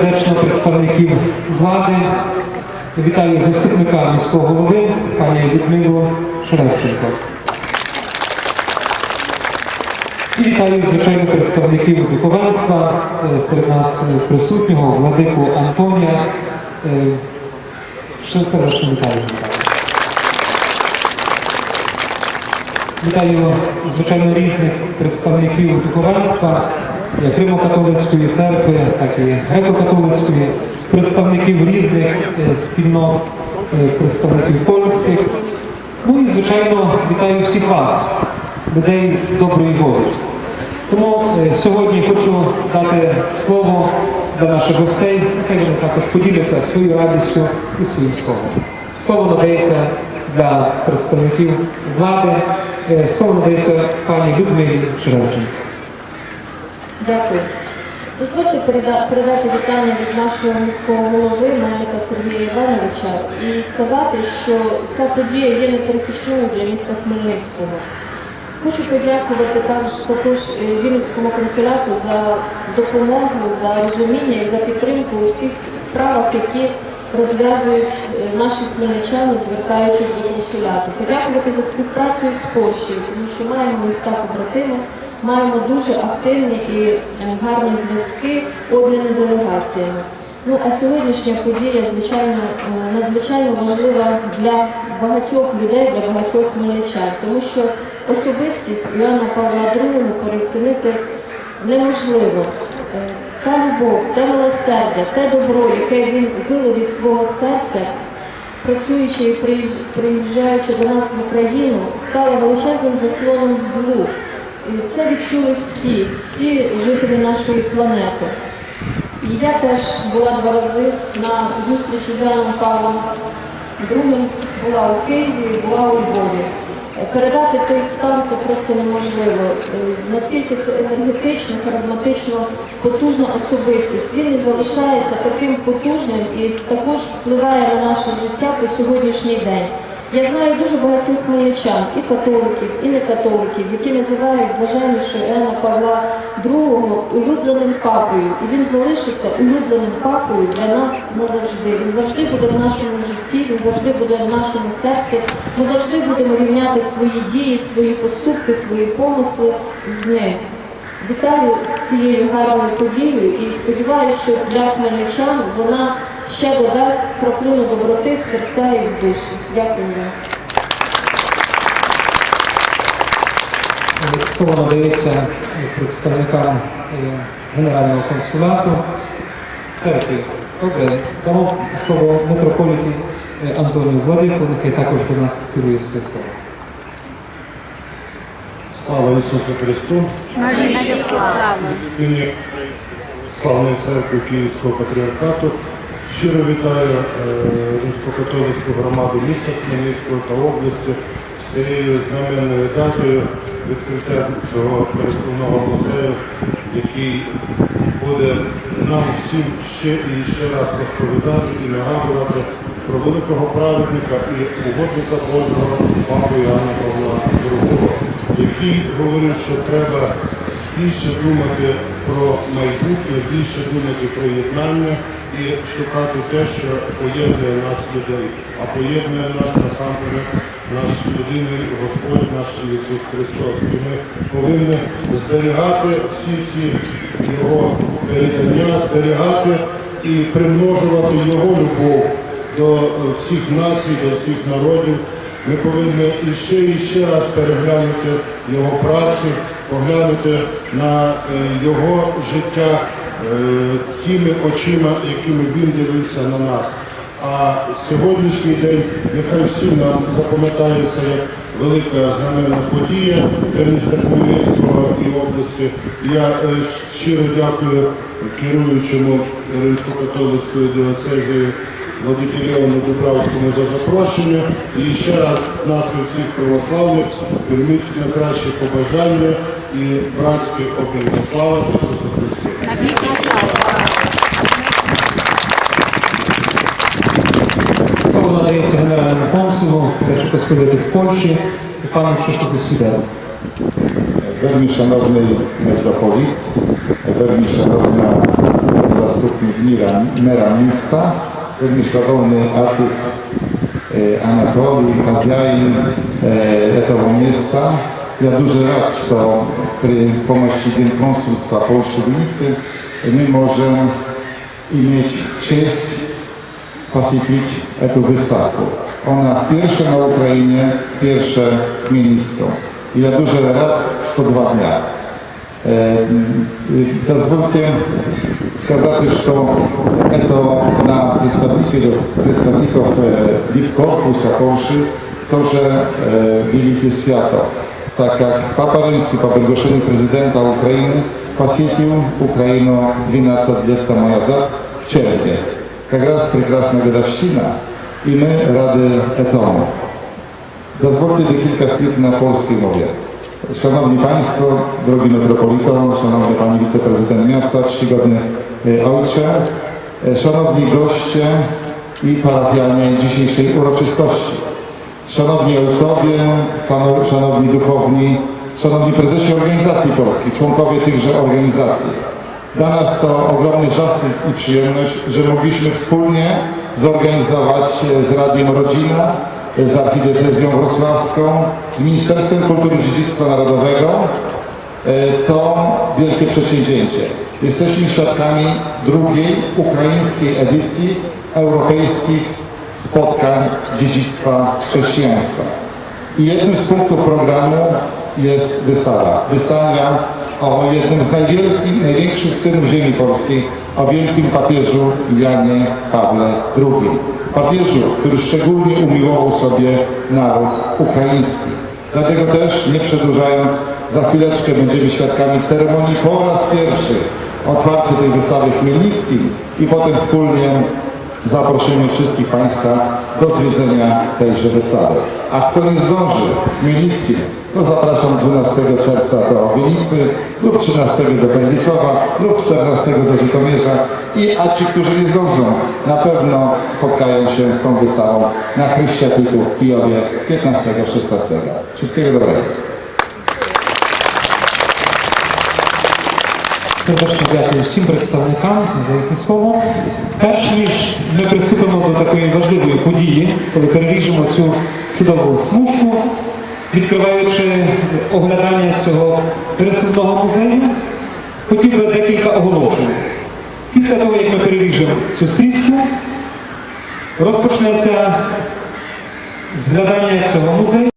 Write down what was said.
сердечно представників влади. Вітаю заступника міського голови, пані Людмилу Шеревченко. І вітаю, звичайно, представників духовенства е, серед нас е, присутнього владику Антонія. Е, Ще сердечно вітаю. Вітаю, звичайно, різних представників духовенства, як Римо-католицької церкви, так і греко-католицької, представників різних е, спільнот, е, представників польських. Ну і, звичайно, вітаю всіх вас, людей доброї волі. Тому е, сьогодні хочу дати слово для наших гостей, нехай вони також поділяться своєю радістю і своїм словом. Слово надається для представників влади. Слово надається пані Людмилі Черевченко. Дякую. Дозвольте передати вітання від нашого міського голови Мельника Сергія Івановича і сказати, що ця подія є непересічною для міста Хмельницького. Хочу подякувати також, також е, Вінницькому консуляту за допомогу, за розуміння і за підтримку у всіх справах, які розв'язують е, наші хмельничани, звертаючись до консуляту. Подякувати за співпрацю з Польщею, тому що маємо міста побратими, маємо дуже активні і е, гарні зв'язки, обміни делегаціями. Ну а сьогоднішня подія, звичайно, е, надзвичайно важлива для багатьох людей, для багатьох хмельничан, тому що особистість Іоанна Павла II переоцінити неможливо. Е, Та любов, те милосердя, те добро, яке він вилив із свого серця, працюючи і приїжджаючи до нас в Україну, стало величезним заслоном злу. Це відчули всі, всі жителі нашої планети. І я теж була два рази на зустрічі з Яном Павлом II, була у Києві, була у Львові. Передати той стан це просто неможливо. Е, Наскільки це енергетично, харизматично, потужна особистість. Він і залишається таким потужним і також впливає на наше життя по сьогоднішній день. Я знаю дуже багатьох хмельничан, і католиків, і некатоликів, які називають блаженніше Іоанна Павла II улюбленим папою. І він залишиться улюбленим папою для нас назавжди. Він завжди буде в нашому житті, він завжди буде в нашому серці. Ми завжди будемо рівняти свої дії, свої поступки, свої помисли з ним. Вітаю з цією гарною подією і сподіваюся, що для хмельничан вона ще додасть краплину доброти в серця і в душі. Дякую Слово надається представникам е, Генерального консулату церкви. Добре, дамо слово митрополіті е, Антонію Владику, нехай також до нас скерує своє слово. Слава Ісусу Христу! Слава. Славної церкви Київського патріархату. Щиро вітаю е, Римсько-католицьку громаду міста Хмельницького та області. З цією знаменною датою відкриття цього пересувного музею, який буде нам всім ще і ще раз розповідати і нагадувати про великого праведника і угодника Божого папу Іоанна Павла II, який говорив, що треба більше думати про майбутнє, більше думати про єднання і шукати те, що поєднує нас людей, а поєднує нас насамперед наш єдиний Господь, наш Ісус Христос. І ми повинні зберігати всі ці його передання, зберігати і примножувати його любов до всіх націй, до всіх народів. Ми повинні іще і ще раз переглянути його працю, поглянути на е, його життя е, тими очима, якими він дивився на нас. А сьогоднішній день нехай всім нам запам'ятається як велика знаменна подія міста Хмельницького і області. Я е, щиро дякую керуючому Римсько-католицькою діоцезією Владикі Леону Дубравському за запрошення. І ще раз нас всіх православних прийміть найкраще побажання i braćki okręgu. Sława Jezusu Chrystusowi. Na wieki Słowo nadaje się generalnemu konsulу Rzeczypospolitej w Polsce panem Krzysztof Wispiderem. Wielmi szanownej metropolii, wielmi szanowna zastupnik mera miasta, wielmi szanowny atlet e, Anatolii, Kazjain, e, Retowo Miasta, этого места. Я дуже рад, что при помощи Генконсульства Польши в Ницце мы можем иметь честь посетить эту выставку. Ona pierwsza na Ukrainie, pierwsze w Chmielnicku. I ja дуже рад, що два дня. Е, Дозвольте сказати, що это на представителів, представників Ліпкорпуса Польщі теж е, велике свято, так як Папа Римський по приглашению президента України посетил Украину 12 лет тому назад в червне. Как раз прекрасная годовщина, i my rady etomu. Dozwólcie kilka słów na polskiej mowie. Szanowni Państwo, drogi metropolito, Szanowny Panie Wiceprezydent Miasta, czcigodny e, Ojcze, e, Szanowni goście i parafianie dzisiejszej uroczystości. Szanowni Ojcowie, szano- Szanowni Duchowni, Szanowni Prezesi Organizacji Polskich, członkowie tychże organizacji. Dla nas to ogromny zaszczyt i przyjemność, że mogliśmy wspólnie zorganizować e, z Radiem Rodzina, e, z Archidiecezją Wrocławską, z Ministerstwem Kultury i Dziedzictwa Narodowego e, to wielkie przedsięwzięcie. Jesteśmy świadkami drugiej ukraińskiej edycji europejskich spotkań dziedzictwa chrześcijaństwa. I jednym z punktów programu jest wystawa. Wystawa o jednym z najwielkich, największych synów ziemi polskiej, o wielkim papieżu Janie Pawle II. Papieżu, który szczególnie umiłował sobie naród ukraiński. Dlatego też, nie przedłużając, za chwileczkę będziemy świadkami ceremonii po raz pierwszy otwarcia tej wystawy Chmielnickim i potem wspólnie zaprosimy wszystkich Państwa do zwiedzenia tejże wystawy. A kto nie zdąży w Chmielnickim, to zapraszam 12 czerwca do Wielicy lub 13 do Pędyczowa lub 14 do Żytomierza. I, a ci, którzy nie zdążą, na pewno spotkają się z tą wystawą na Chryściatiku w Kijowie 15-16. Wszystkiego dobrego. Сердечно дякую всім представникам за їхнє слово. Перш ніж ми приступимо до такої важливої події, коли переріжемо цю чудову смужку, відкриваючи оглядання цього пересувного музею, хотів би декілька оголошень. Після того, як ми переріжемо цю стрічку, розпочнеться зглядання цього музею.